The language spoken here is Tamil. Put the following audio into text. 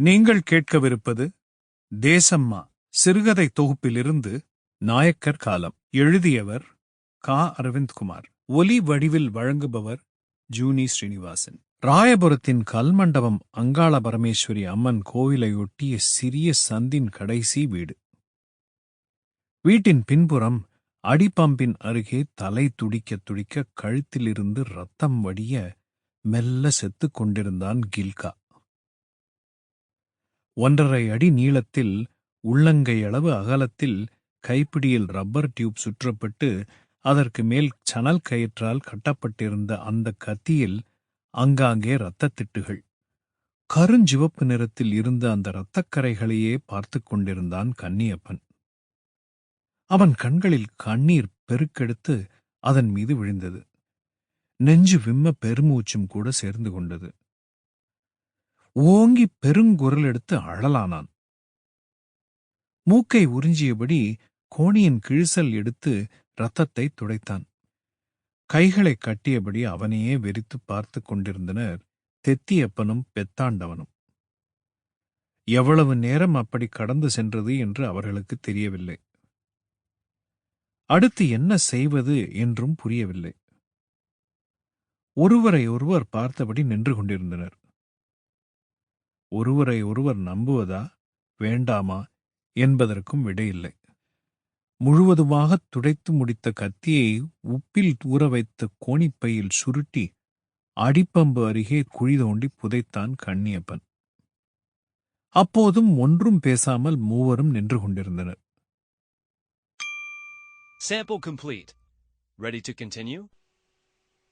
நீங்கள் கேட்கவிருப்பது தேசம்மா. சிறுகதை தொகுப்பிலிருந்து நாயக்கர் காலம். எழுதியவர் கா. அரவிந்த்குமார். ஒலி வடிவில் வழங்குபவர் ஜூனி ஸ்ரீனிவாசன். ராயபுரத்தின் கல்மண்டபம் அங்காள பரமேஸ்வரி அம்மன் கோவிலையொட்டிய சிறிய சந்தின் கடைசி வீடு. வீட்டின் பின்புறம் அடிப்பம்பின் அருகே தலை துடிக்க துடிக்க கழுத்திலிருந்து ரத்தம் வடிய மெல்ல செத்துக் கொண்டிருந்தான் கில்கா. ஒன்றரை அடி நீளத்தில் உள்ளங்கையளவு அகலத்தில் கைப்பிடியில் ரப்பர் டியூப் சுற்றப்பட்டு அதற்கு மேல் சணல் கயிற்றால் கட்டப்பட்டிருந்த அந்த கத்தியில் அங்காங்கே இரத்தத் திட்டுகள் கருஞ்சிவப்பு நிறத்தில் இருந்த அந்த இரத்தக்கரைகளையே பார்த்துக் கொண்டிருந்தான் கன்னியப்பன். அவன் கண்களில் கண்ணீர் பெருக்கெடுத்து அதன் மீது விழுந்தது. நெஞ்சு விம்ம பெருமூச்சும் கூட சேர்ந்து கொண்டது. ஓங்கி பெருங்குரல் எடுத்து அழலானான். மூக்கை உறிஞ்சியபடி கோணியின் கிழிசல் எடுத்து ரத்தத்தை துடைத்தான். கைகளை கட்டியபடி அவனையே வெறித்துப் பார்த்துக் கொண்டிருந்தனர் தெத்தியப்பனும் பெத்தாண்டவனும். எவ்வளவு நேரம் அப்படி கடந்து சென்றது என்று அவர்களுக்கு தெரியவில்லை. அடுத்து என்ன செய்வது என்றும் புரியவில்லை. ஒருவரை ஒருவர் பார்த்தபடி நின்று கொண்டிருந்தனர். ஒருவரை ஒருவர் நம்புவதா வேண்டாமா என்பதற்கும் விடையில்லை முழுவதுமாகத் துடைத்து முடித்த கத்தியை உப்பில் ஊற வைத்த கோணிப்பையில் சுருட்டி அடிப்பம்பு அருகே குழி தோண்டி புதைத்தான் கண்ணியப்பன் அப்போதும் ஒன்றும் பேசாமல் மூவரும் நின்று கொண்டிருந்தனர் Sample complete. Ready to continue?